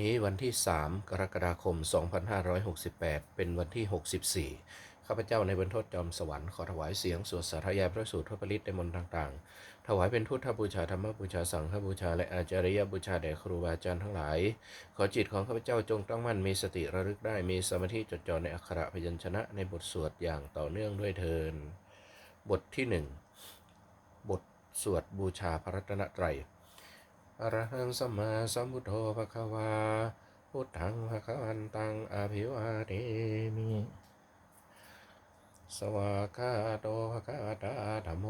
นี้วันที่ 3 กรกฎาคม 2568 เป็นวันที่ 64 ข้าพเจ้าในบรรทดจอมสวรรค์ขอถวายเสียงสวดสาธยายพระสูตรพระปริตในมนต์ต่างๆ ถวายเป็นพุทธบูชาธรรมบูชาสังฆบูชา และอาจาริยบูชาแด่ครูบาอาจารย์ทั้งหลาย ขอจิตของข้าพเจ้าจงตั้งมั่นมีสติระลึกได้มีสมาธิจดจ่อในอักขระพยัญชนะในบทสวดอย่างต่อเนื่องด้วยเทินบทที่หนึ่งบทสวดบูชาพระรัตนตรัย อรหังสัมมาสัมพุทโธภะคะวา พุทธังภะคะวันตังอภิวาเทมิ สวากาโตภะคะวตาธัมโม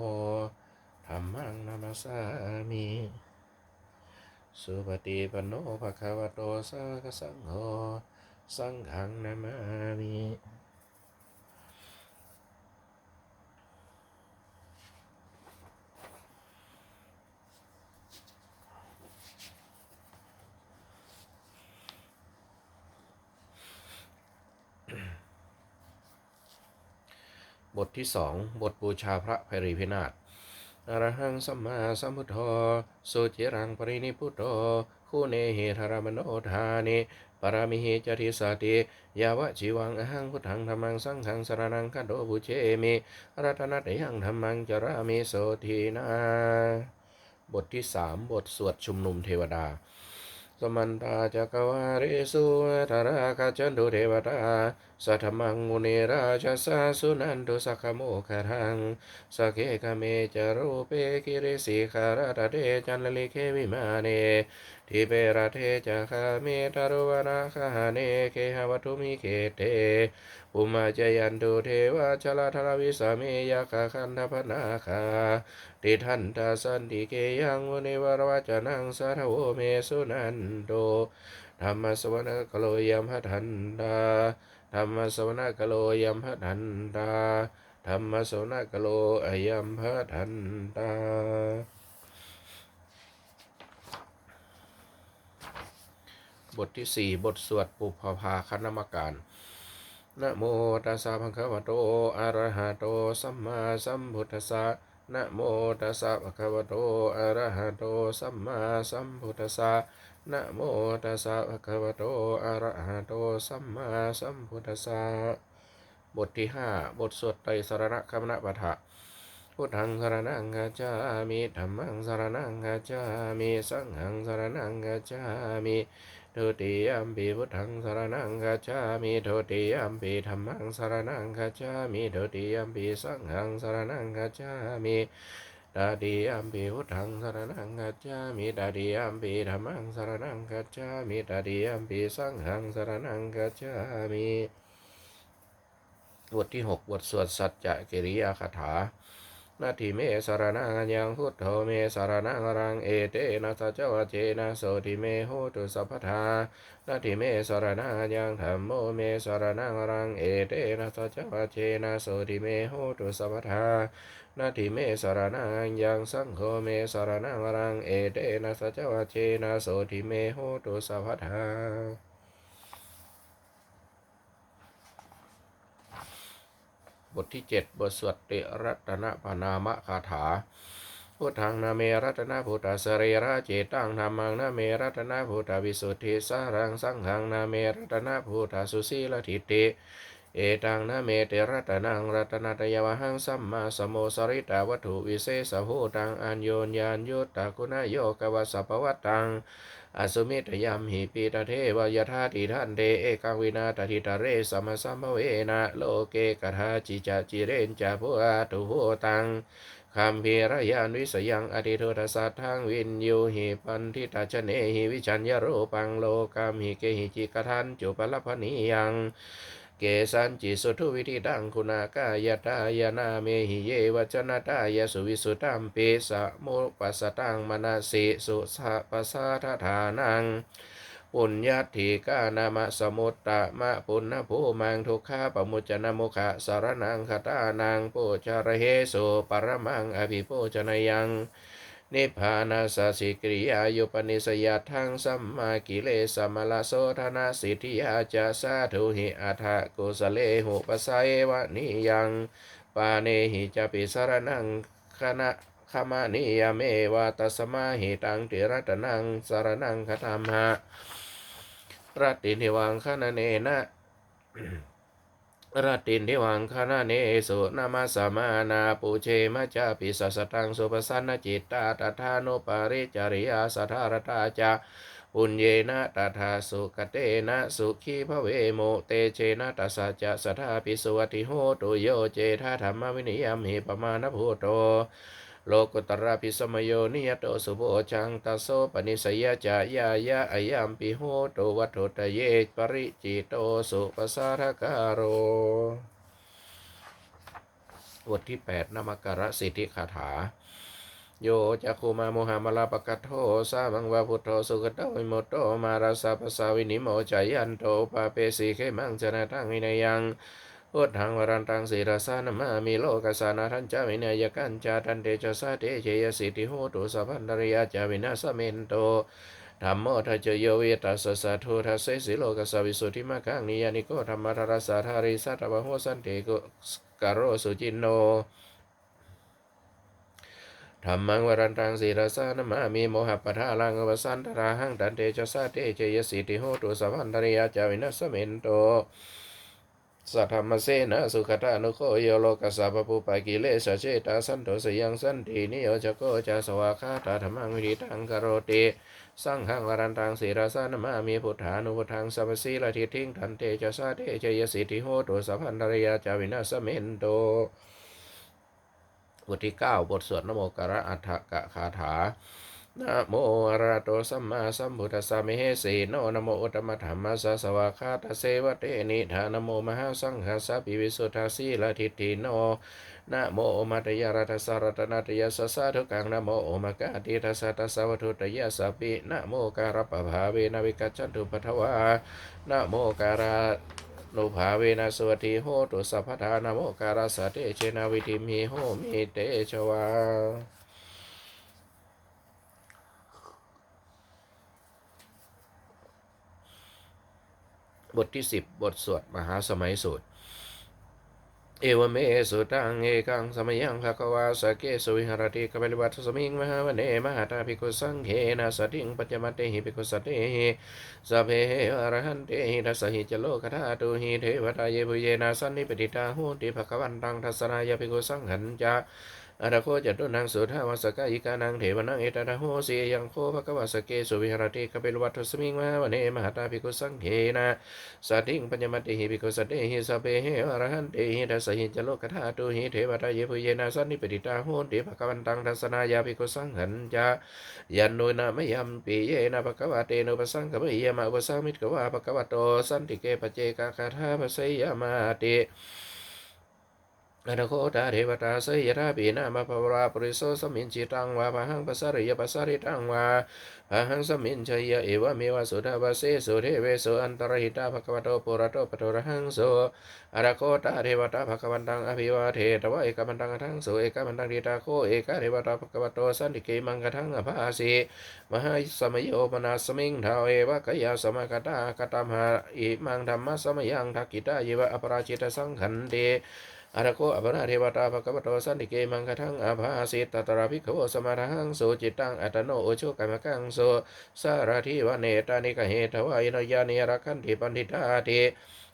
ธัมมังนามัสามิ สุปฏิปโนภะคะวะโตสากสังโฆ สังฆังนามามิ บทที่สองบทบูชาพระภัยรีพินาศอรหังสัมมาสัมพุทโธสุจิรังปรินิพุทโธคู่เนหิธารมโนทานิปรามิหิจติสติยาวะชีวังอหังพุทธังธรรมังสังฆังสรนังคันโดบุเชมิรัตนัตยังธรรมังจรามิโสทีนา บทที่สามบทสวดชุมนุมเทวดา สมันตาจักวาริสุธาราคาจันดุเทวตาสัทมังมุนีราชสาสุนันตุสักขโมคารังสเกกเมจารูเปกิริสิคาราตเดจันลลิเควิมาเน ทิเประเทจัคาเมตารุวนาคาเนเคหวัตุมิเคเตอุมาจยันตุเทวาชลาธรวิสาเมยคาคันธพนาคาติทันตาสันติเกยังมุนิวรวจนังสารโวเมสุนันโตธรรมสวนกโลยัมหทันตาธรรมสวนกโลยัมหทันตาธรรมสวนกโลอยัมหทันตา บทที่สี่บทสวดปุพพาคณมการนะโมตัสสะภะคะวะโตอะระหะโตสัมมาสัมพุทธัสสะนะโมตัสสะภะคะวะโตอะระหะโตสัมมาสัมพุทธัสสะนะโมตัสสะภะคะวะโตอะระหะโตสัมมาสัมพุทธัสสะบทที่ห้าบทสวดไตรสรณคมณปะทะพุทธังสรณังกัจจามิธัมมังสรณังกัจจามิ สังฆังสรณังกัจจามิ ทุติยัมปิพุทธังสรณังกัจจามิทุติยัมปิธัมมังสรณังกัจจามิทุติยัมปิสังฆังสรณังกัจจามิตาติยัมปิพุทธังสรณังกัจจามิตาติยัมปิธัมมังสรณังกัจจามิตาติยัมปิสังฆังสรณังกัจจามิบทที่หกบทสวดสัจจะกิริยาคาถา นาทิเมสารนังยังพุทโธเมสารนังรังเอเตนะสัจวะเจนะโสติเมโหตุสัพพทานาทิเมสารนังยังธรรมโมเมสารนังรังเอเตนะสัจวะเจนะโสติเมโหตุสัพพทานาทิเมสารนังยังสังโฆเมสารนังรังเอเตนะสัจวะเจนะโสติเมโหตุสัพพทา บทที่เจ็ดบทสวดติรัตนปนามคาถาพุทธังนาเมรัตนาพุทธสเรระเจตังธรรมังนาเมรัตนาพุทธวิสุทธิสารังสังฆังนาเมรัตนาพุทธสุสีลทิติเอตังนาเมเตรัตนังรัตนาตยวหังสัมมาสมโมสริตาวัตถุวิเศษภูตังอัญโยนยานยุตตะคุณโยกวสัพวัตตัง อสุมิตยัมหิปิตเทวยธาติทันเดเอกังวินาตทิตาเรสมสัมภเวนะโลเกกทาจิจจิเรนจะพุอาตุโหตังคัมภีรยานวิสยังอธิโททัสสะทังวินยูหิปันทิตาชเนหิวิชัญญโรปังโลกามหิเกหิจิกทันจุปลพนียัง เกสันจิสุทุวิธิดังคุณากายตายนาเมหิเยวจนะตายสุวิสุตัมปิสะโมปัสสตังมนาสิสุสะปัสสะทธานังปุญญาธิกานามะสมุตตะมะปุณณภูมังทุกขาปมุจนะมุขะสารนังคตานังโปจาระเฮโสปรมังอภิโภชนยัง นิพพานาสสิกริยายุปนิสยาทังสัมมากิเลสมลโสธนาสิทธิยาจาสาธุหิอัฏฐกุสเลหุปสัยวะนิยังปาเนหิจปิสารนังคณะขมานิยเมวาตสมาหิตังติรัตนังสารนังคธรรมะรตตินิวังคณเนนะ รตตินิวังคณะเนสุนามาสมานาปูเชมาจาปิสัสตังสุปสันนจิตตาตถานุปาริจริยาสัทธารตาจาปุญเยนะตถาสุกเตนะสุขีภเวโมเตเชนะตัสสะจะสัทธาปิสวัติโหตุโยเจธาธรรมวินิยมหิปมาณภูโต โลกุตระพิสมโยนิยโตสุโภชังตัสโสปนิสยจายายะอายัมปิโหตุวัตถุตเยปริจิโตสุปสารการโรบทที่ 8นามการะสิทธิคาถา โยจักคุมาโมหามลาปกัตโทสามังวาพุทโธสุกตวิโมโตมาราสาปสาวินิโมจายันโตปาเปสีเขมังจนาทังวินยัง พุทธังวรันตังสีรสานมามิโลกัสสานาทันจาวินัยกันจาตันเตจสาเตเชยสิทธิโหตุสัพพันธริยาจาวินาสเมนโตธรรมโมทัจเจโยเวตัสสะสะทุทัสเสสิโลกัสสวิสุทธิมาคังนิยานิโกธรรมทรสาธาริสัตวะโหสันเตโกกโรสุจินโนธรรมังวรันตังสีรสานมามีโมหะปะทาลังอวสันตราหังตันเตจสาเตเจยสิทธิโหตุสัพพันธริยาจาวินาสเมนโต สัทธรรมเสนะสุขตานุโคโยโลกัสสะปปุปะกิเลสเจตาสันโตสยังสันตินิโยจโกจาสวาคาตาธรรมังวิริตังกโรติสังฆังวรันตังสีราสานมามีพุทธานุพุทธังสัพพสีละทิทิ้งทันเตจะสาเตเจยสิทธิโหตุสัพพันธริยาจาวินาสเมนโตบทที่ 9 บทสวดนโมกระอัฏฐกะคาถา นะโมอะระโตสัมมาสัมพุทธัสสะมิเหสีโนนะโมอุตมะธรรมสสวาคาตเสวะเตนิธานโมมหาสังฆสสะปิวิสุทธาสีลทิฏฐิโนนะโมมัตยารัตสารตนาตยาสสะทุกังนะโมมกะติทัสสะตัสสะวัตถุตยาสัพพินะโมการะปะภาเวนะวิกัจจันตุปะทวานะโมการะนุภาเวนะสวัสดีโหตุสัพพทานะโมการาสะเตเชนาวิธิมิโหมิเตชวา บทที่ 10 บทสวดมหาสมัยสูตร เอวเมสุตังเอกังสมัยังภควาสเกสุวิหารติกปริวัตสมิงมหาวเนมหาตาภิกขุสังเขนะสติงปัจจมัตเตหิภิกขุสตเตหิสัพเพอรหันเตหิทัสหิจโลกธาตุหิเทวตาเยปุเยนะสันนิปติตาหุติภควันตังทัสสนายภิกขุสังหันจา อาราโคจัตุนังสุทาวาสกายิกานังเทวนังเอตตาโหสียังโคภควาสเกสุวิหารติกเปรวัตสมิงมาวเนมหาตาภิกุสังเขนะสัตถิงปัญญมติหิภิกุสัตเตหิสัเพเหอรหันเตหิทัสสหิจโลกธาตุหิเทวตาเยปุเยนะสันนิปติตาโหติภควันตังทัสสนายาภิกุสังหันจายันโนนะมยัมปิเยนะภควาเตโนปสังกมยมะอุปสังมิตกวาภควโตสันติเกปเจกะคาถาภสยามาติ อนาโคตาเทวตาสยราปีนามาภวราปริโสสมินจิตังวาพหังปัสสริยปัสสริตังวาพหังสมินชยเอวเมวสุทาวาเสสุเทเวสุอันตรหิตาภควโตปุระโตปโตระหังโสอนาโคตาเทวตาภควันตังอภิวาเทตวะเอกมันตังกทังโสเอกมันตังดีตาโคเอกเทวตาภควโตสันติเกมังกทังอภาสีมหาสมโยมนาสมิงทาวเอวะกยาสมกตากตัมหาอิมังธรรมะสมยังทักกิตาเยวะอปราชิตสังขันเต อาราโคอภราเทวตาภควโตสันติเกมังคทังอาภาสิตตตระภิกขโวสมาทังโสจิตตังอัตโนโอโชกรรมกังโสสาราธิวเนตานิกเหตวายนยานิรักขันติปันติตาติ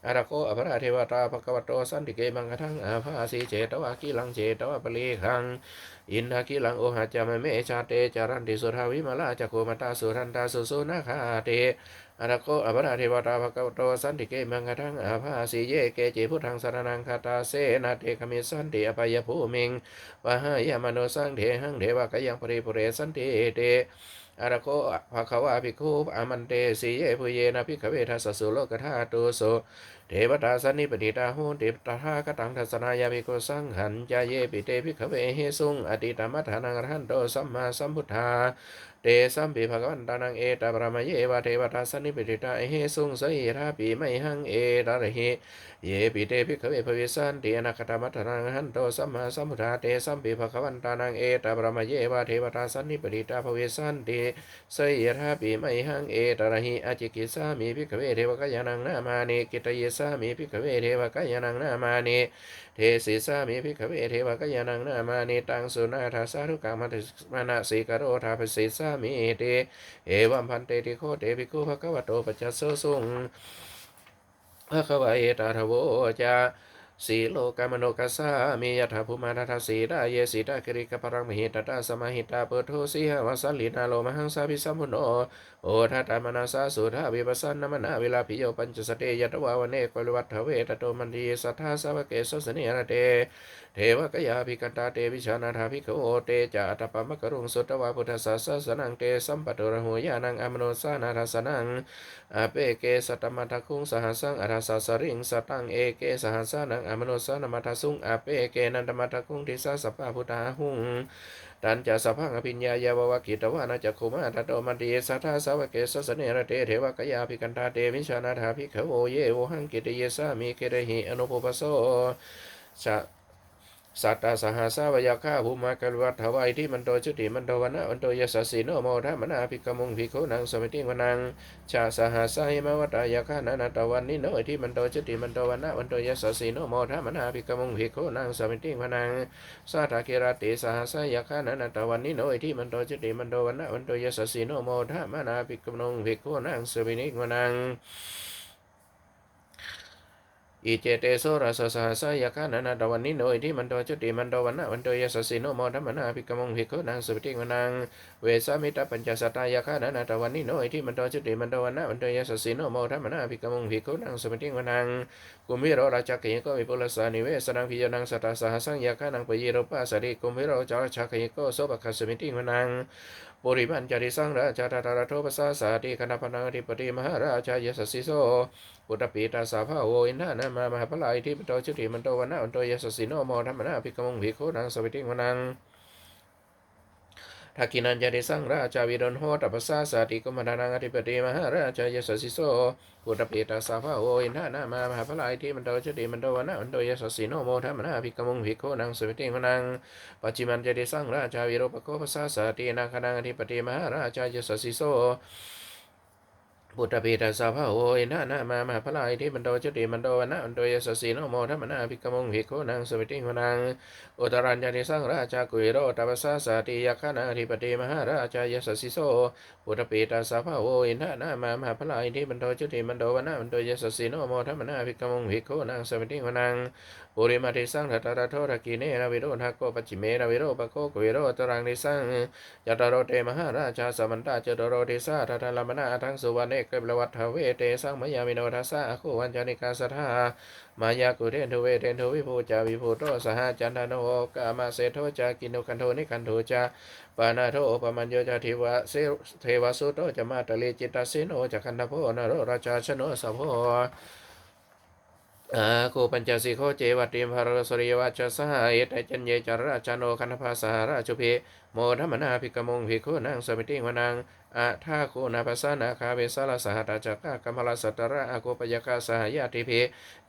อาราโคอภราเทวตาภควโตสันติเกมังคทังอาภาสิเจตวากิลังเจตวาปลีขังอินทากิลังโอหะจามเมชาเตจารันติสุทาวิมาลาจักโกมาตาสุรันตาสุสุนาคาเต อาราโกอภราเทวตาภควโตสันติเกมังคทังอาภาสีเยเกจิพุทธังสารนังคาตาเสนาเตคมิสันติอภัยภูมิงวะหายามโนสังเทหังเทวกยังปริปุเรสันติเตอาราโกภะคะวะภิกขุอามันเตสีเยปุเยนะภิกขเวทัสสุโลกธาตุโสเทวตาสันนิปติตาหูติปตถาคตังทัสนายาภิกขสังหันจาเยปิเตภิกขเวเฮสุงอติตามัฏฐานังรหันโตสัมมาสัมพุทธาเตสัมปิภะควันตานังเอตปรามเยวะเทวตาสันนิปติตาเฮสุงสยราปีไมหังเอตระหิเยปิเตภิกขเวภวิสันติอนาคตมัตถานังหันโตสัมมาสัมพุทธาเตสัมปิภะควันตานังเอตปรามเยวะเทวตาสันนิปติตาภวิสันติสยราปีไมหังเอตระหิอจิกิสามิภิกขเวเทวกายานังนามานิกิตเยสามิภิกขเวเทวกายานังนามานิ เทศิสามิภิกเวเทวกยานังนามานิตังสุนาทาสาธุกามัตมานาสีกโรธาภสิสามิเตเอวัมพันเตติโคเตภิกขุภะควโตปัจจสสสุงภะควะเอตาทโวจาสีโลกามโนกัสสามียถาภูมาทัสสีดาเยสีดาคริกปรังมหิตตาสมาหิตาเปโทสีหวสัลลินาโลมหังสาพิสัมพุโนโอทัตตามนาสาสุทาวิปัสสนามนาเวลาพิโยปัญจสเตยตวาวเนกววัฏเวตโตมันดีสัทธาสาวเกสสเนระเต เทวกยาภิกันตาเตวิชานาถาภิกขโอเตจาตปมะกรุงสุตวาพุทธสาสสนังเตสัมปตุระหุยานังอมโนสานาทัสนังอเปเกสัตมัทคุงสหัสังอาราสาสริงสตังเอเกสหัสานังอมโนสานมัทสุงอเปเกนันตมัทคุงทิสาสปะพุทธาหุง ตันจะสพังอภิญญายาววกิตวานาจักขุมาทัตโตมันดีสัทธาสาวเกสสเนระเตเทวกยาภิกันธาเตวิชานาธาภิกขโอเยโวหังกิตเยสามีเกเรหิอนุปปโสสะ สัตตาสหาสาวยาข้าภูมากรวัตถวายที่มันโตชุติมันโตวนะมันโตยสสสีโนโมทามนาภิกขมุงภิกขนังสมิติวนังชาสหาสาหิมวัตายาข้านานาตวันนิโนที่มันโตชุติมันโตวนะมันโตยสสสีโนโมทามนาภิกขมุงภิกขนังสมิติวนังสาธาเกราติสหาสายาข้านานาตวันนิโนที่มันโตชุติมันโตวนะมันโตยสสสีโนโมทามนาภิกขมุงภิกขนังสมิติวนัง อิเจเตโสราสสหัสยาคานานาตวันนิโนอิทิมันโตจุติมันโตวันนะวันโตยสสสิโนโมทัมมนาภิกขมงภิกขุนางสุปฏิวนังเวสามิตาปัญจสตายาคานานาตวันนิโนอิทิมันโตจุติมันโตวันนะวันโตยสสสิโนโมทัมมนาภิกขมงภิกขุนางสุปฏิวนังกุมิโรราชกิยโกวิปุลสานิเวสนังพิยนังสตาสหัสังยาคานังปยีโรปัสสริกุมิโรจารชกิยโกโสปะคัสสมิติวนัง ปุริมันจริสังราชาตาราโทปสาสาติคณพนังอธิปติมหาราชายสสิโสปุตตปีตาสาภาโวอินทานามามหาพลายที่ปโตชุติมันโตวันนาอันโตยสสิโนโมธรรมนาภิกขมงภิกขุนังสวิติวนัง ทักกินันจาริสังราชาวิดนโหตัปสาสาติกุมารนางอธิปติมหาราชายสสิโสปุตตปีตาสาภาโออินทานามามหาพลายที่มันโตชุติมันโตวันนะวันโตยสสสิโนโมธรรมนาภิกขมงภิกขุนังสวิติมนังปัจจิมันจะได้สร้างราชาวิโรปโกภาษาสาตินาคนังอธิปติมหาราชายสสิโส ปุตตปีตาสาภาโอยนะนะมามหาพลายที่มันโตจุติมันโตวนะมันโตยสสีโนโมทัมนาภิกขมงภิกขุนังสมิติวนังอุตรัญญาติสร้างราชากุยโรตภาษาสาติยาคณาธิปติมหาราชายสสิโสปุตตปีตาสาภาโอยนะนะมามหาพลายที่มันโตจุติมันโตวนะมันโตยสสีโนโมทัมนาภิกขมงภิกขุนังสมิติวนังปุริมาทิสังทัตตาโทรกีเนรวิโรทาโกปัจจิเมรวิโรปโคกวิโรตรังนิสังยัตโรเตมหาราชาสมันตาจตโรติสาทัตตลมนาทังสุวรรณเอกเบลวัฏเวเตสังมยามิโนทัสสะโควันจานิกาสทามายากุเทนทุเวเทนทุวิภูจาวิภูโตสหจันทโนกามาเสโทจากินุคันโทนิคันโทจาปานาโทปมัญโยจาเทวะเสเทวสุโตจะมาตะเลจิตาเสโนจะคันทโพนโรราชาชโนสัพโพ อาโคปัญจสิโคเจวัตติมภารสริยวัชสหายตจันเยจาราชาโนคันภาสหราชุเพโมธรรมนาภิกขมงภิกขุนังสมิติวนังอาทาโคนาภาสานาคาเวสาลสหัตจักกะกัมมลสัตตระอาโคปยกาสหายาติเพ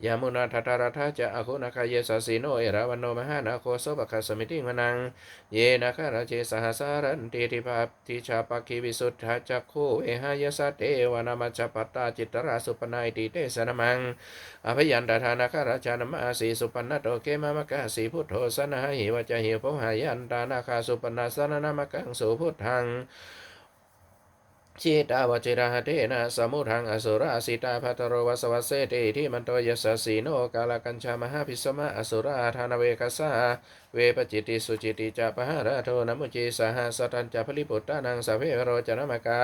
ยามุนาทัตตาราธาจะอาโคนาคาเยสสีโนเอราวันโนมหานาโคโสปคาสมิติวนัง เยนะคาราเจสหสารันติทิภาติชาปคิวิสุทธาจักขุเอหายสะเตวานามัจปัตตาจิตราสุปนายติเตสนมังอภยันตทานาคาราชานมาสีสุปันนโตเกมามกะสีพุทโธสนะหิวจหิวพหายันตานาคาสุปนนาสนนามะกังสุพุทธังชิตาวจิระหะเทนะสมุทังอสุราสิตาภัตโรวัสวัสเสติที่มันโตยสสีโนกาลกัญชามหาพิสมะอสุราธานเวกัสสาเวปจิติสุจิติจาปหาระโทนมุจิสหสตันจาพลิปุตตานังสเพโรจนมกา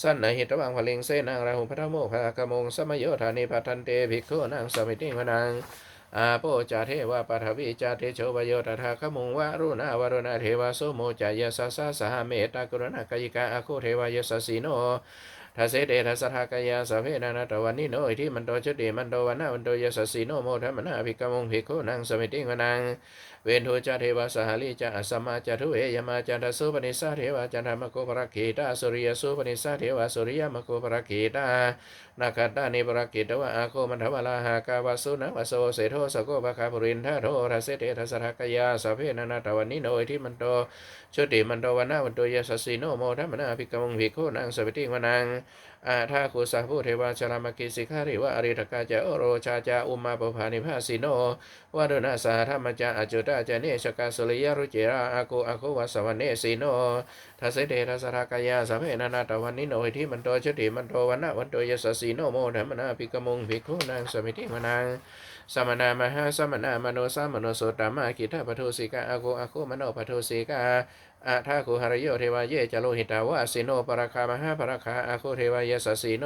สันนหิตวังพลิงเสนังราหุพัทโมภะกมงสมโยธานิพัทันเตภิกขุนังสมิติวนัง อาโปจาเทวาปทวิจาเทโชวโยตถาคมุงวารุณาวรุณาเทวาโสโมจายสัสสะสหเมตากรุณากายิกาอาคุเทวายสสสีโนทัสเสเดทัสทากายาสเพนานาตวันนิโนอิทิมันโตชติมันโตวันนาวันโตยสสสีโนโมทัมมนาภิกขมงภิกขุนังสมิติวนัง เวนทุจาเทวะสหลิจาอสมาจาทุเอยมาจันทสุปนิสาเทวะจันทมโกปรักขีตาสุริยสุปนิสาเทวะสุริยมโกปรักขีตานาคตานิปรักขีตวะอาโคมันทวลาหากาวสุนวะโสเสโทสโกภคาปรินทาโททัสเสเดทัสสะทากยาสเพนานาตวันนิโนอิทิมันโตชติมันโตวันนาวันโตยสสีโนโมทัมมนาภิกขมงภิกขุนังสมิติวนังอาทาคุสาผู้เทวาชรามกิสิการิวะอริทกาจะโอโรชาจาอุมาปภานิภาสิโนวารุณาสาธรรมจาอจุตาจเนชกาสุริยรุจิราอากุอากุวัสวเนสีโนทัสเสเดทัสรากายาสัพเพนานาตวันนิโนหิทิมันโตชติมันโตวันนะวันโตยสสีโนโมธรรมนาภิกมุงภิกขุนางสมิติมนาง สมณามหาสมณามโนสมโนโสตามากิทาปทุสิกาอากุอาโคมโนปทุสิกาอาทาคุหารโยเทวายเยจโลหิตาวาสิโนปราคามหาปราคาอาคุเทวายสสีโน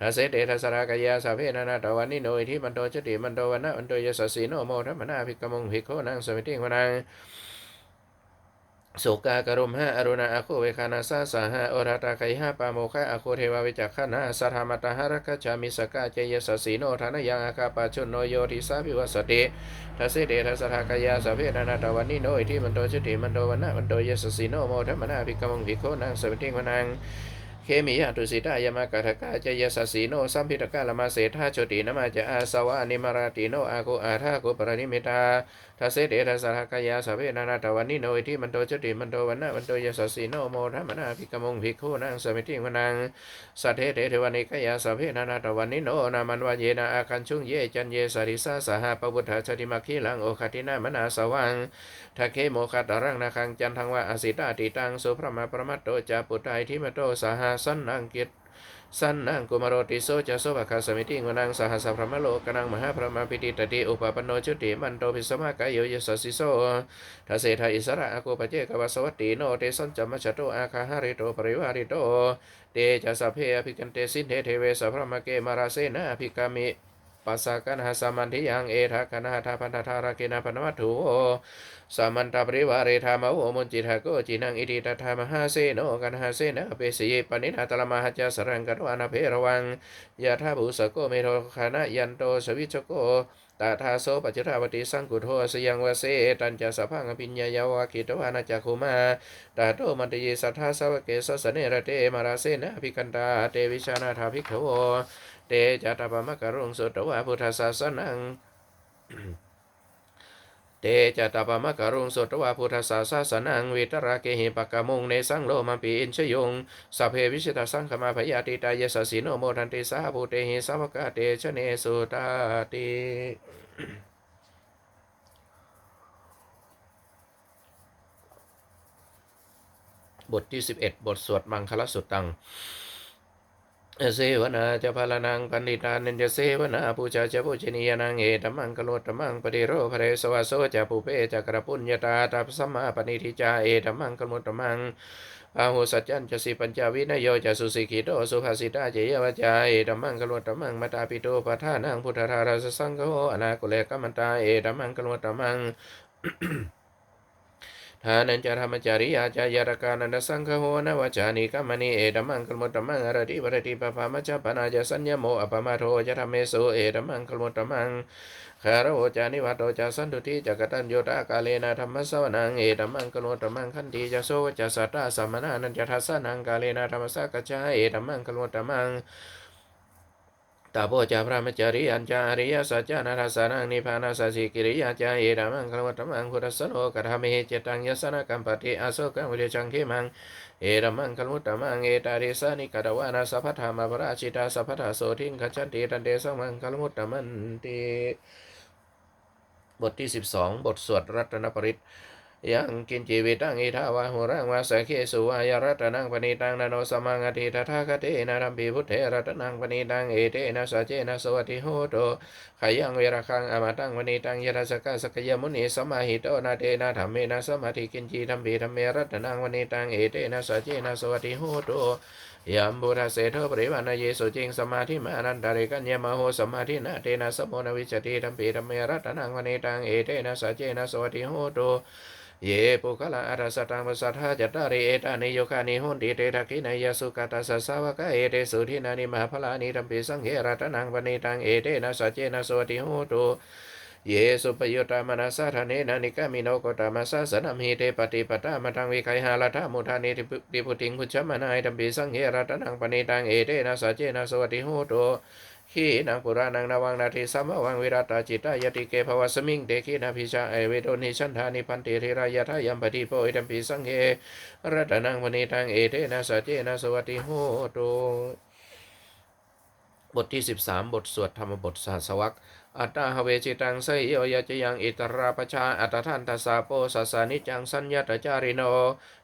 ทัสเสเดทัสรากายาสาเพนานาตวันนิโนอิทิมันโตจติมันโตวันนะอันโตยสสีโนโมธรรมนาภิกมุงภิกขุนางสมิติมนาง สุกากรุมหะอรุณาอโคเวคานาสาสาหะโอรตาไคหะปาโมคะอโคเทวาวิจักขณะสัทธามตตหรักขจามิสกาเจยสสีโนธานยังอาคาปาชุนโนโยทิสาภิวัสติทัสเสเดทัสทากายาสเพนานาตวันนิโนอิทิมันโตชุติมันโตวันนะมันโตยสสีโนโมทัมมนาภิกขมังภิกขุนางสมิติงวนังเคมิยะตุสิตายามากาทกาเจยสสีโนสัมพิตกาลมาเสธาโชตินมาจะอาสวะนิมาราติโนอาโกอาทาโกปรนิมิตาทัสเสเดทัสสะกายาสเพนานาตวันนิโนอิทิมันโตโชติมันโตวันนะมันโตยสสีโนโมทัมมนาภิกขมงภิกขุนางสมิติงวนังสัทเทเทเทวนิกายาสเพนานาตวันนิโนนามันวาเยนาอาคันชุงเยจันเยสาริสาสหปวุฒาชติมัคคีลังโอคตินามนาสวังทักเคโมคาตารังนาคังจันทังวาอสิตาติตังสุพระมาประมัตโตจาปุตไตทิมโตสหสันนังกิต สันนังกุมารติโสจะโสภคาสมิติงวนังสหัสพระมโลกนังมหาพระมาปิติตติอุปปนโนจุติมันโตพิสมากายโยยสสิโสทัสเสทาอิสระอากุปเจกวสวัตติโนเตสันจมัชโตอาคาหาริโตปริวาริโตเตจะสัพเพอภิกันเตสินเทเทเวสพระมเกมาราเสนาภิกามิ ปัสสะกันหาสามันทิยังเอทะกันหาทาพันธาธาราเกนะปนวัตถุโอสามันตาปริวาเรธามะโอมุนจิทาโกจินังอิติตถามหาเสโนกันหาเสนะเปสีปนินาตละมหัจจสรังกัตวานาเพระวังยะทาบุสโกเมโทคานะยันโตสวิชโกตาทาโสปัจจทาวติสังกุโทสยังวเสตันจะสะพังอภิญญายาวาคิตวานาจักขุมาตาโตมันตเยสัทธาสวเกสสเนระเตมาราเสนะภิกันตาเตวิชานาถาภิกขโว เตจัตตปะมะกะรุงสุตวะพุทธศาสนังเตจัตตปะมะกะรุงสุตวะพุทธศาสนังวิตราเกหิปะกะมุงเนสังโลมัมปีอินชยงสัพเพวิชิตสังขมาพยาติตายสสิโนโมทันติสาภูเตหิสาวกะเตชะเนสุตาติบทที่ 11 บทสวดมังคลสุตตัง เสวนาจะพาลนังปันดิตานันจะเสวนาปูชาจะปูชนียนังเอตมังกโลตมังปฏิโรภเรสวาโสจะปุเปจะกระปุญญาตาตัปสัมมาปณิทิจาเอตมังกโลตมังอาหุสัจจันจะสิปัญจวินโยจะสุสิกิโตสุภาสิตาเจยวจาเอตมังกโลตมังมาตาปิโตปะทานังพุทธาราสสังโฆอนาคุเลกมันตาเอตมังกโลตมัง ทานันจารมจาริยาจายารกานันตสังฆโหนวจานิกมณีเอตมังคลมุตตมังอรติปรติปภามจปนาจสัญญโมอปมาโทจธรรมเมโสเอตมังคลมุตตมังคารโอจานิวัตโตจะสันตุติจักตัญโยตากาเลนะธรรมสวนังเอตมังคลมุตตมังขันติจะโสวจะสัตตาสัมมนานันจะทัสสนังกาเลนะธรรมสักกจาเอตมังคลมุตตมัง ตาโพจาพระมจาริยัญจาริยสัจจานาทัสสนังนิพพานาสัจจิกิริยาจาเอรามังคลวัตมังพุทธสโนกธรรมเหเจตังยสนกัมปติอาโสกังวิเดชังเขมังเอรามังคลมุตมังเอตาริสานิกตวานาสัพพธรรมปราชิตาสัพพทาโสทิงขจันติตันเดสังมังคลมุตมันติบทที่ 12 บทสวดรัตนปริต ยังกินจีวิตังอิทาวาหุรังวาสเคสุวายรัตนังปณิตังนโนสมังอธิตถาคเตนะรัมปีพุทเถรัตนังปณิตังเอเตนะสัจเจนะสวัติโหโตขยังเวรคังอมตังปณิตังยทัสกะสกยมุนีสมาหิโตนาเตนะธรรมเมนะสมาธิกินจีธรรมปีธรรมเมรัตนังปณิตังเอเตนะสัจเจนะสวัติโหโตยัมบุราเสทปริวานเยสุจิงสมาธิมานันตาริกัญญมโหสมาธินาเตนะสมโนวิจติธรรมปีธรรมเมรัตนังปณิตังเอเตนะสัจเจนะสวัติโหโต เยปุคละอาราสตังปัสสัทธาจัตตาริเอตานิโยคานิหุนติเตทักินายสุกตัสสาวกะเอเตสุทินานิมหาพลานิตัมปิสังเฮรัตนังปณิตังเอเตนะสัจเจนะสวัติโหตุเยสุปยุตามนาสาธเนนานิกามิโนโกตามาสาสนามิเตปฏิปตามาทังวิไคหาลธามุทานิติปุติงพุชมานายดัมปีสังเฮรัตนังปณิตังเอเตนะสัจเจนะสวัสดิโหโต ขีนังปุรานังนาวังนาทีสัมภวังวิรัตาจิตายติเกภวสมิงเตขีนาพิชาเอเวโดนิชันธานิพันติเทรายาทายัมปฏิโพอิดัมปิสังเฮรัตนังวณีตังเอเทนะสัจเจนะสวัสดิโหตุบทที่ 13 บทสวดธรรมบทสาสวัก อัตตาหเวจิตังไสโยยะจยังอิตราปชาอัตทันตสาโปสัสสานิจังสัญญาตจาริโน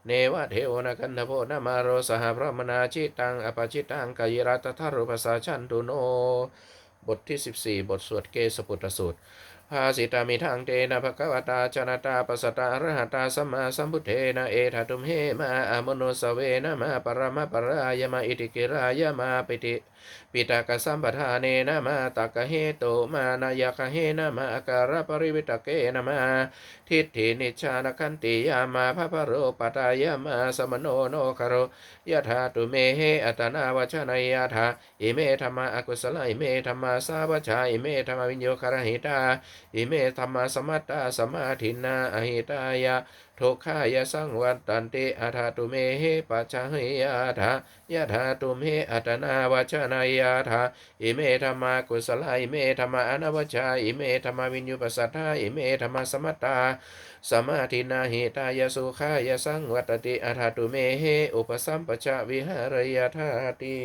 เนวะเทวนากันทโพนามาโรสหพระมนาชิตังอปชิตังกายรัตทารุปสาชันตุโน บทที่ 14 บทสวดเกสปุตตสูตร ภาสิตามิทังเตนะภควตาจนตาปสตาระหตาสัมมาสัมพุทเทนะเอทาตุมเฮมาอมโนสเวนะมาปรมาปรายมาอิติกิรายมาปิติปิตากสัมปทาเนนะมาตักเหโตมานายกเหนะมาอาการปริวิตเกนะมาทิฏฐินิชานคันติยามาพะพะโรปตายามาสมโนโนคโรยะธาตุเมเหอัตนาวชนายาธาอิเมธรรมาอกุศลอิเมธรรมาสาวชาอิเมธรรมวิญโยคารหิตาอิเมธรรมาสมัตตาสมาธินาอหิตายะทุกขายะสังวัตตันติอาธาตุเมเหปัจจหิยาธายะธาตุเมอัตนาวชนายาธาอิเมธรรมากุศลอิเมธรรมาอนวชาอิเมธรรมาวิญโยปัสสัทธาอิเมธรรมาสมัตตาสมาธินาหิตายสุขายสังวัตติอาธาตุเมเหอุปสัมปชะวิหารยธาติ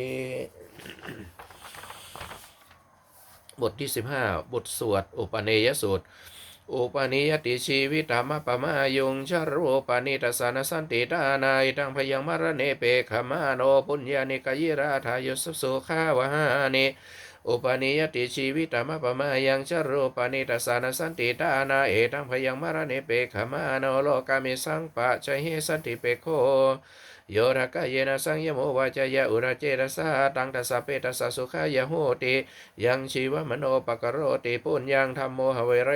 บทที่ 15 บทสวดอุปเนยสูตร อุปนิยติชีวิตามะปะมายุงชารูปนิตสานสันติตานายตังพยังมรเนเปขมาโนปุญญานิกยิราทายุสสุขาวหานิอุปนิยติชีวิตามะปะมายังชรูปนิตสานสันติตานาเอตังพยังมรเนเปขมาโนโลกามิสังปะชยเฮสันติเปโค โยระกะเยนะสังยโมวาจยะอุระเจรสาตังตัสสะเปตัสสะสุขายะโหติยังชีวมโนปกโรติปุญญังธรรมโมหเวเร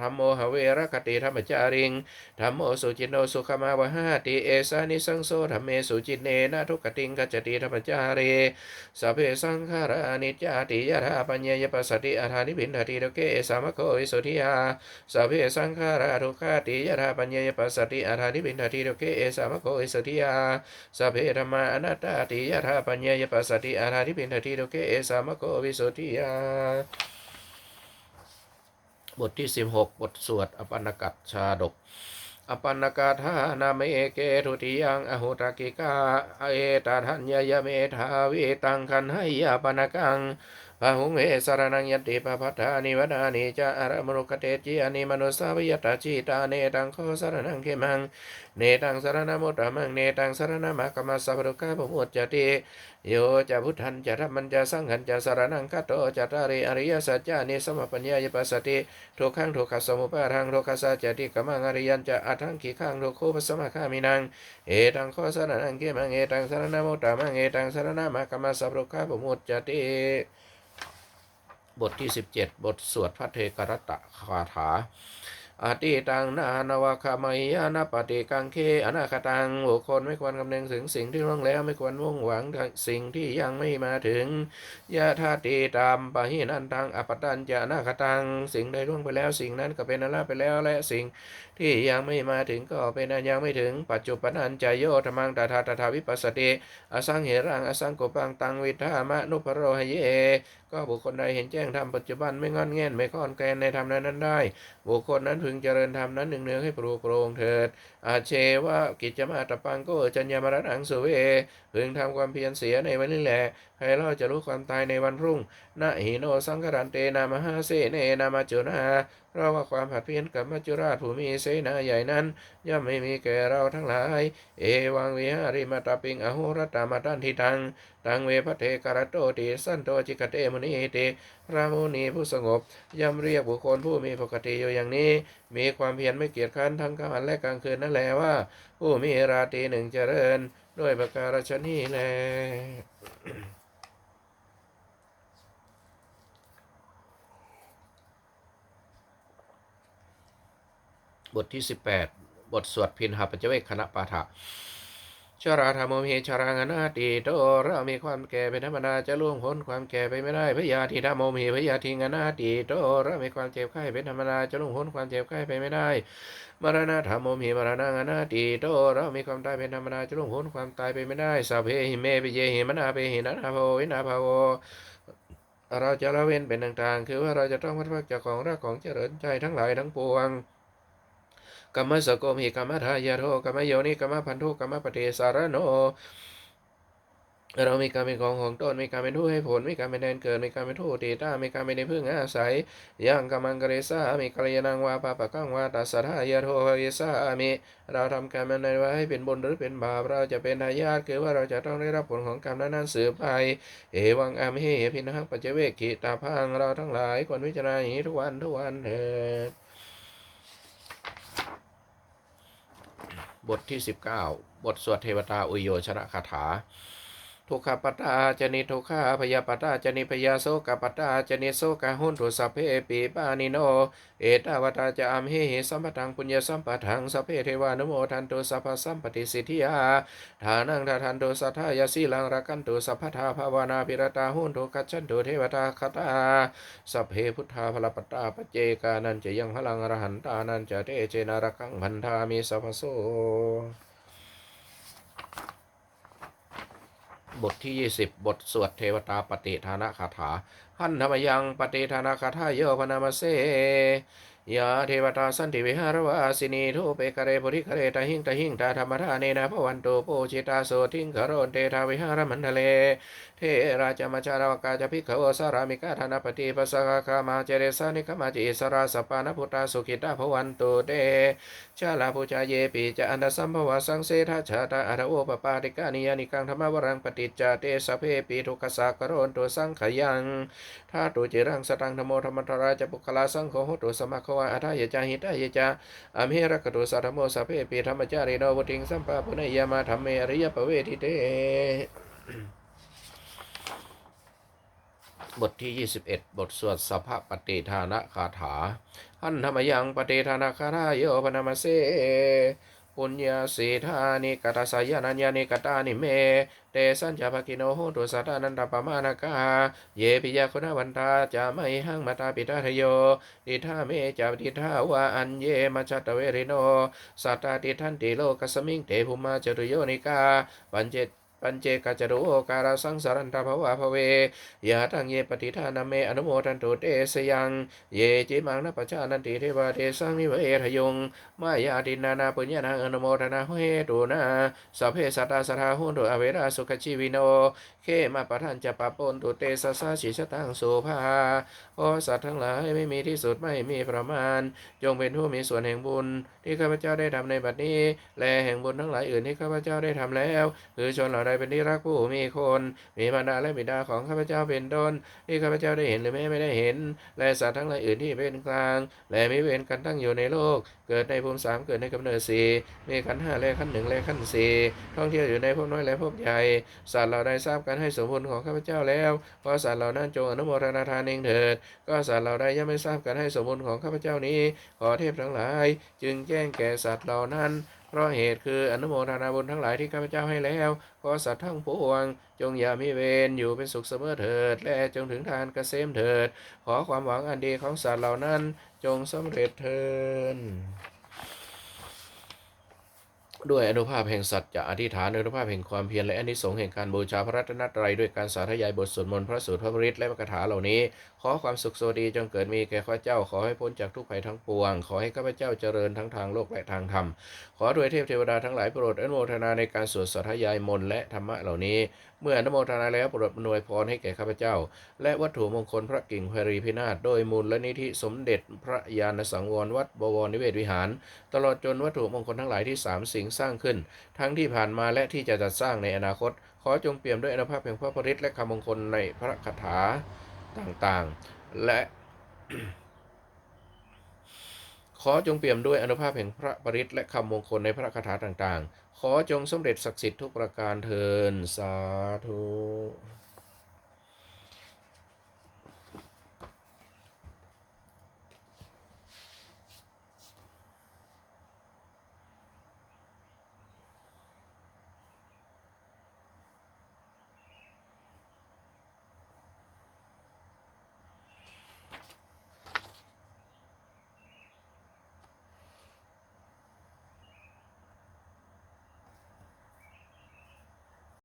ธรรมโมหเวรคติธรรมจาริงธรรมโมสุจินโนสุขมาวหาติเอสานิสังโสธรรมเมสุจินเนนะทุกขติงกัจติธรรมจาเรสัพเพสังขารานิจจาติยะธาปัญญยปัสสติอาธานิพินทติโลเกสามโควิสุทธิยาสัพเพสังขาราทุกขติยะธาปัญญยปัสสติอาธานิพินทติโลเกสามโควิสุทธิยาสัพเพธรรมาอนัตตาติยะธาปัญญยปัสสติอาราธิปินทติโลเกเอสามโกวิสุทธิยาบทที่ 16 บทสวดอปันกัตชาดก อปันนกาธานาเมเกทุติยังอหุตกิกาเอตาทัญญยเมธาวิตังคันให้ยาปนกัง พหุงเอสารนังยติปพัทธานิวดานิจาอารมรุกเตจิอานิมนุสาวิยตาจิตาเนตังโคสารนังเขมังเนตังสารนมุตตะมังเนตังสารนามะกมมัสสะปรุกาปมุตจติโยจะพุทธันจะธรรมันจะสังขันจะสารนังคัตโตจะตาริอริยสัจจานิสมปัญญายปัสสติทุกขังทุกขสมุปาทังทุกขสัจติกมังอริยันจะอัตถังขีขังทุกขปสมะคามินังเอตังโคสารนังเกมังเอตังสารนมุตตะมังเอตังสารนามะกมมัสสะปรุกาปมุตจติ บทที่ 17 บทสวดพระเทกรตะคาถาอติตังนานวคามายานาปฏิกังเคอนาคตังบุคคลไม่ควรคำนึงถึงสิ่งที่ล่วงแล้วไม่ควรมุ่งหวังสิ่งที่ยังไม่มาถึงยาธาติตามปะหินันตังอปตัญจานาคตังสิ่งใดล่วงไปแล้วสิ่งนั้นก็เป็นอลาไปแล้วและสิ่งที่ยังไม่มาถึงก็เป็นอันยังไม่ถึง ปัจจุบันันจโยธรรมังตถาตถาวิปัสสติอสังเหรังอสังโกปังตังวิธามะนุปโรหเย ก็บุคคลใดเห็นแจ้งธรรมปัจจุบันไม่งอนแง่นไม่ค้อนแกนในธรรมนั้นนั้นได้ บุคคลนั้นพึงเจริญธรรมนั้นหนึ่งเนืองให้ปรูโปรงเถิด อาเชวะกิจมาตปังโกจัญญามรณังสุเวพึงทำความเพียรเสียในวันนี้แหละ ให้เราจะรู้ความตายในวันพรุ่งนะหิโนสังกรันเตนามหาเสเนนามาจุนาเราว่าความผัดเพี้ยนกับมัจจุราชผู้มีเสนาใหญ่นั้น ย่อมไม่มีแก่เราทั้งหลาย เอวังวิหาริมาตาปิงอโหรตามาตันทิตัง ตังเวพระเทกรโตติสันโตจิกเตมุนีเตระมุนีผู้สงบย่อมเรียกบุคคลผู้มีปกติอยู่อย่างนี้ มีความเพียรไม่เกียจคร้านทั้งกลางวันและกลางคืนนั่นแหละว่า ผู้มีราตรีหนึ่งเจริญ ด้วยประการฉนี้แล บทที่ 18 บทสวดพินหาปัจเจเวคคณะปาฐะชราธรรมหิชรางนาติโตเรามีความแก่เป็นธรรมดาจะล่วงพ้นความแก่ไปไม่ได้พยาธิธรรมหิพยาธิงนาติโตเรามีความเจ็บไข้เป็นธรรมดาจะล่วงพ้นความเจ็บไข้ไปไม่ได้มรณะธรรมหิมรณะอนาติโตเรามีความตายเป็นธรรมดาจะล่วงพ้นความตายไปไม่ได้สัพเพหิเมปิเยหิมนาเปหินาภาโววินาภาโวเราจะละเว้นเป็นต่างๆ คือว่าเราจะต้องพัดพรากจากของรักของเจริญใจทั้งหลายทั้งปวง กรรมสโกมิกรรมทายาโทกรรมโยนิกรรมพันธุกรรมปฏิสารโนเรามีการเป็นของของตนมีการเป็นผู้ให้ผล มีการเป็นแดนเกิด มีการเป็นผู้ตีต้ามีการเป็นในพึ่งอาศัยยังกำมังกเรสามีกัลยาณังวาปาปะกังวาตัสสะทายาโทภริสามิเราทำการมันในไว้ให้เป็นบุญหรือเป็นบาป เราจะเป็นทายาทคือว่าเราจะต้องได้รับผลของกรรมนั้นสืบไป เอวังอามิเหพินังปัจเจเวกขิตาพังเราทั้งหลายควรพิจารณาอย่างนี้ทุกวันทุกวันเถิด บทที่ 19 บทสวดเทวตาอุโยชนะคาถา ทุกขปตาจนิทุกขาพยาปตาจนิพยาโสกปตาจนิโสกาหุนตุสัพเพปีปานิโน เอตาวตาจะอัมเหหิสัมปทังปุญญสัมปทังสัพเพเทวานุโมทันตุสัพพสัมปติสิทธิยาฐานังทาทันตุสัทธายาสีลังรักันตุสัพพทาภาวนาปิรตาหุนตุกัจฉันตุเทวตาคตาสัพเพพุทธาพลปตตาปเจกานันจะยังพลังอรหันตานันจะเตเจนารกังพันธามิสัพพโส บทที่ 20 บทสวดเทวตาปฏิทานะคาถา หันธรรมยังปฏิทานะคาถาเยอพนามเส ยาเทวตาสันติวิหารวาสินีทุเปกเรปุริกเรตาหิงตาหิงตาธรรมทาเนนะพวันตโปชิตาโสทิงคโรนเตทาวิหารมันทะเล เทราจมาจารวกาจพิกวสารามิกาธนปฏิปัสสะคามาเจเรสานิกมาจิสราสปานพุทธาสุขิตาพวันโตเตชาลาภูชาเยปีจะอันดสัมภวะสังเสทาชาตาอัตโอปปาติกานิยานิกังธรรมวรังปฏิจจเตสะเพปีทุกสากโรนตัวสังขยังธาตุจิรังสตังธรรมโมธรรมทราจะปุคลาสังโฆหตุสมัคควาอัทายจาหิตายจาอเมรกตุสัทธโมสะเพปีธรรมจาริโนวุติงสัมปะปุเนยมาธรรมเมอริยปเวทิเตบทที่ 21 บทสวดสัพพปฏิทานะคาถาหันธรรมยังปฏิทานาคาถาโยปนามเส ปุญญาสีธานิกตาสายานัญญานิกตานิเม เตสัญจภกิโนโหตุสัตานันตปมานากาเยปิยาคุณวันตาจะไม่หังมาตาปิตาทโยดิธาเมจะดิธาวาอันเยมัจจตเวริโน สัตตาติทันติโลกัสมิงเตภุมาจรุโยนิกาปัญเจ ปัญเจกจจโรการาสังสารันตภวะภเวยาทังเยปฏิทานเมอนุโมทันตุเตสยัง เยจิมังนปชานันติเทวาเทสังนิเวทยงมายาตินานาปุญญานังอนุโมทนาเฮตุนาสัพเพสัตตาสทาหุนตุอเวราสุขชีวิโน เขมาปะทันจะปะปนตุเตสสาชิชตังสุภาโอสัตว์ทั้งหลายไม่มีที่สุดไม่มีประมาณ จงเป็นผู้มีส่วนแห่งบุญ ที่ข้าพเจ้าได้ทำในบัดนี้ และแห่งบุญทั้งหลายอื่นที่ข้าพเจ้าได้ทำแล้ว คือชนเหล่าใดเป็นที่รักผู้มีคน มีมารดาและบิดาของข้าพเจ้าเป็นต้นที่ข้าพเจ้าได้เห็นหรือแม้ไม่ได้เห็น และสัตว์ทั้งหลายอื่นที่เป็นกลาง และมีเวรกันตั้งอยู่ในโลก เกิดในภูมิสามเกิดในกำเนิดสี่มีขันห้าและขันหนึ่งและขันสี่ท่องเที่ยวอยู่ในภพน้อยและภพใหญ่สัตว์เหล่าใดทราบกันให้สมบูรณ์ของข้าพเจ้าแล้วเพราะสัตว์เหล่านั้นจงอนุโมทนาทานเองเถิด ก็สัตว์เหล่าใดยังไม่ทราบกันให้สมบูรณ์ของข้าพเจ้านี้ ขอเทพทั้งหลาย จึงจ้งแก่สัตว์เหล่านั้น เพราะเหตุคืออนุโมทนาบุญทั้งหลายที่ข้าพเจ้าให้แล้วขอสัตว์ทั้งปวง จงอย่ามีเวรอยู่เป็นสุขเสมอเถิด และจงถึงทานเกษมเถิด ขอความหวังอันดีของสัตว์เหล่านั้น จงสำเร็จเถิดด้วยอนุภาพแห่งสัตว์จะอธิษฐานอนุภาพแห่งความเพียรและอนิสงส์แห่งการบูชาพระรัตนตรัยด้วยการสาธยายบทสวดมนต์พระสูตรพระบริตและพระคาถาเหล่านี้ ขอความสุขสวัสดีจงเกิดมีแก่ข้าเจ้า ขอให้พ้นจากทุกภัยทั้งปวง ขอให้ข้าพเจ้าเจริญทั้งทางโลกและทางธรรม ขอด้วยเทพเทวดาทั้งหลายโปรดอนุโมทนาในการสวดสาธยายมนและธรรมะเหล่านี้ เมื่ออนุโมทนาแล้วโปรดอำนวยพรให้แก่ข้าพเจ้า และวัตถุมงคลพระกิ่งพรีพินาศโดยมูลและนิธิสมเด็จพระยาณสังวรวัดบวรนิเวศวิหาร ตลอดจนวัตถุมงคลทั้งหลายที่สามสิ่งสร้างขึ้น ทั้งที่ผ่านมาและที่จะจัดสร้างในอนาคต ขอจงเปี่ยมด้วยอนุภาพแห่งพระปริตและคำมงคลในพระคาถา ต่างๆ และขอจงเปี่ยมด้วยอนุภาพแห่งพระปริตและคำมงคลในพระคาถาต่างๆ ขอจงสำเร็จศักดิ์สิทธิ์ทุกประการเทินสาธุ